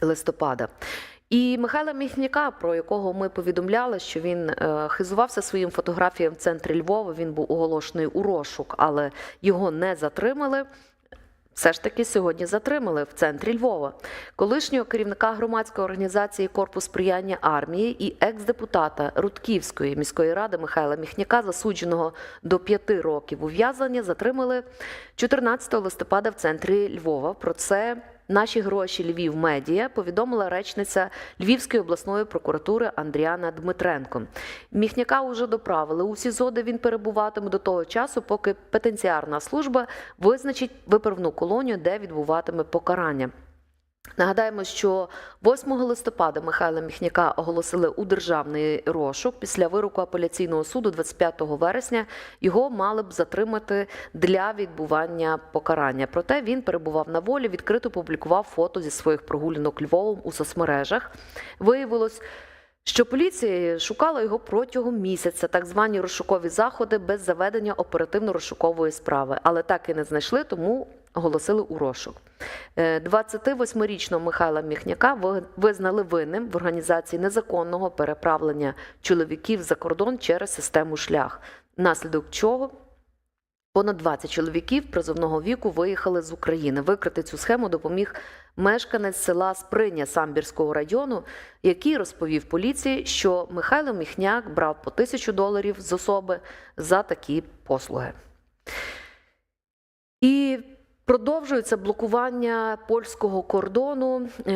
листопада. І Михайла Міхняка, про якого ми повідомляли, що він е, хизувався своїм фотографіям в центрі Львова. Він був оголошений у розшук, але його не затримали. Все ж таки сьогодні затримали в центрі Львова колишнього керівника громадської організації Корпус сприяння армії і екс-депутата Рудківської міської ради Михайла Міхняка, засудженого до п'яти років ув'язнення, затримали 14 листопада в центрі Львова. Про це наші гроші Львів медіа повідомила речниця Львівської обласної прокуратури Андріана Дмитренко. Міхняка уже доправили у СІЗО, де він перебуватиме до того часу, поки петенціарна служба визначить виправну колонію, де відбуватиме покарання. Нагадаємо, що 8 листопада Михайла Міхняка оголосили у державний розшук. Після вироку апеляційного суду 25 вересня його мали б затримати для відбування покарання. Проте він перебував на волі, відкрито публікував фото зі своїх прогулянок Львовом у соцмережах. Виявилось. Що поліція шукала його протягом місяця, так звані розшукові заходи без заведення оперативно-розшукової справи, але так і не знайшли, тому оголосили у розшук. Е, 28-річного Михайла Міхняка визнали винним в організації незаконного переправлення чоловіків за кордон через систему шлях, внаслідок чого понад 20 чоловіків призовного віку виїхали з України. Викрити цю схему допоміг мешканець села Сприня Самбірського району, який розповів поліції, що Михайло Міхняк брав по тисячу доларів з особи за такі послуги. І продовжується блокування польського кордону.